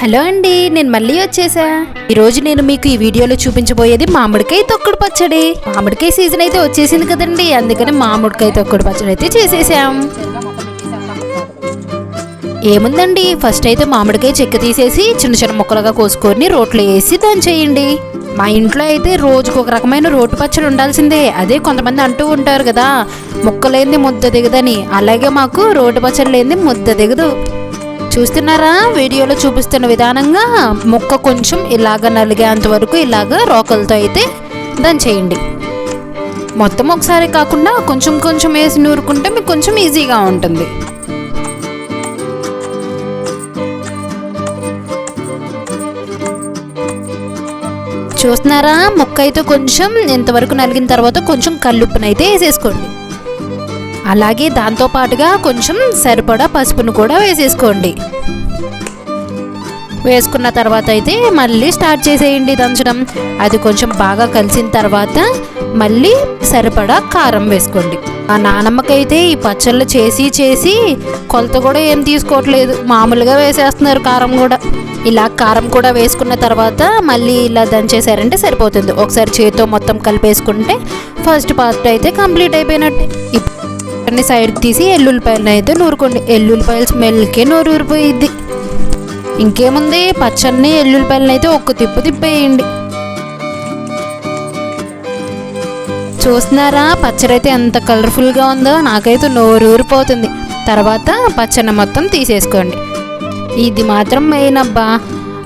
Hello అండి నేను మళ్ళీ వచ్చేసా. ఈరోజు నేను మీకు ఈ వీడియోలో చూపించబోయేది మామిడికాయ తొక్కుడు పచ్చడి. మామిడికాయ సీజన్ అయితే వచ్చేసింది కదండి అందుకని మామిడికాయ తొక్కుడు పచ్చడి అయితే చేసేసాం. ఏముందండి ఫస్ట్ అయితే మామిడికాయ చెక్క తీసేసి చిన్న చిన్న ముక్కలుగా కోసుకొని రోట్లో వేసి దాన్ని చేయండి. మా ఇంట్లో అయితే రోజుకు ఒక రకమైన రోటి పచ్చడి ఉండాల్సిందే అదే కొంతమంది అంటూ ఉంటారు కదా ముక్కలేంది ముద్ద దిగదని. అలాగే మాకు రోటి పచ్చడి లేనిది ముద్ద దిగదు. చూస్తున్నారా? వీడియోలో చూపిస్తున్న విధానంగా ముక్క కొంచెం ఇలాగ నలిగేంత వరకు ఇలాగ రోకలతో అయితే దాన్ని చేయండి. మొత్తం ఒకసారి కాకుండా కొంచెం కొంచెం వేసి నూరుకుంటే మీకు కొంచెం ఈజీగా ఉంటుంది. చూస్తున్నారా? ముక్క అయితే కొంచెం ఇంతవరకు నలిగిన తర్వాత కొంచెం కల్లుప్పునైతే వేసేసుకోండి. అలాగే దాంతో పాటుగా కొంచెం సరిపడా పసుపును కూడా వేసేసుకోండి. వేసుకున్న తర్వాత అయితే మళ్ళీ స్టార్ట్ చేసేయండి దంచడం. అది కొంచెం బాగా కలిసిన తర్వాత మళ్ళీ సరిపడా కారం వేసుకోండి. ఆ నానమ్మకైతే ఈ పచ్చళ్ళు చేసి చేసి కొలత కూడా ఏం తీసుకోవట్లేదు. మామూలుగా వేసేస్తున్నారు కారం కూడా. ఇలా కారం కూడా వేసుకున్న తర్వాత మళ్ళీ ఇలా దంచేసారంటే సరిపోతుంది. ఒకసారి చేతితో మొత్తం కలిపేసుకుంటే ఫస్ట్ పార్ట్ అయితే కంప్లీట్ అయిపోయినట్టే. ఇప్పుడు సైడ్ సైడ్కి తీసి ఎల్లుల్లిపాయలను అయితే నూరుకోండి. ఎల్లుల్లిపాయలు స్మెల్కే నోరు ఊరిపోయిద్ది ఇంకేముంది? పచ్చన్ని ఎల్లుల్లిపాయలను అయితే ఒక్క తిప్పు తిప్పేయండి. చూస్తున్నారా? పచ్చడి అయితే ఎంత కలర్ఫుల్గా ఉందో నాకైతే నోరు ఊరిపోతుంది తర్వాత పచ్చడి మొత్తం తీసేసుకోండి. ఇది మాత్రం మెయిన్ అబ్బా.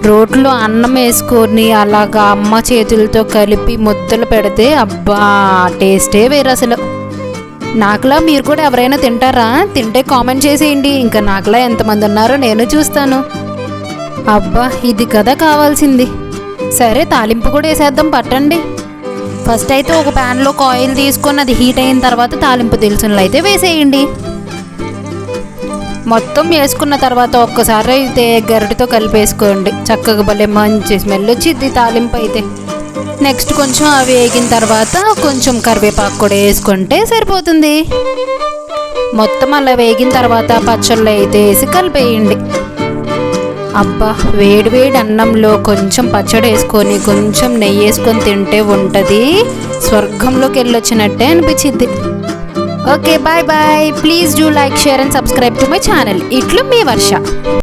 రోట్లో అన్నం వేసుకొని అలాగా అమ్మ చేతులతో కలిపి ముద్దలు పెడితే అబ్బా టేస్టే వేరు అసలు. నాకులా మీరు కూడా ఎవరైనా తింటారా? తింటే కామెంట్ చేసేయండి. ఇంకా నాకులా ఎంతమంది ఉన్నారో నేను చూస్తాను. అబ్బా ఇది కదా కావాల్సింది. సరే తాలింపు కూడా వేసేద్దాం పట్టండి. ఫస్ట్ అయితే ఒక ప్యాన్లో కాయిల్ తీసుకొని అది హీట్ అయిన తర్వాత తాలింపు దినుసులు అయితే వేసేయండి. మొత్తం వేసుకున్న తర్వాత ఒక్కసారి అయితే గరిటతో కలిపేసుకోండి. చక్కగా భలే మంచి స్మెల్ వచ్చింది తాలింపు అయితే. నెక్స్ట్ కొంచెం అవి వేగిన తర్వాత కొంచెం కరివేపాకు కూడా వేసుకుంటే సరిపోతుంది. మొత్తం అలా వేగిన తర్వాత పచ్చళ్ళు అయితే వేసి కలిపేయండి. అబ్బా వేడి వేడి అన్నంలో కొంచెం పచ్చడి వేసుకొని కొంచెం నెయ్యి వేసుకొని తింటే ఉంటుంది. స్వర్గంలోకి వెళ్ళొచ్చినట్టే అనిపించింది okay bye bye. Please do like share and subscribe to my channel. ఇట్లు మీ వర్ష.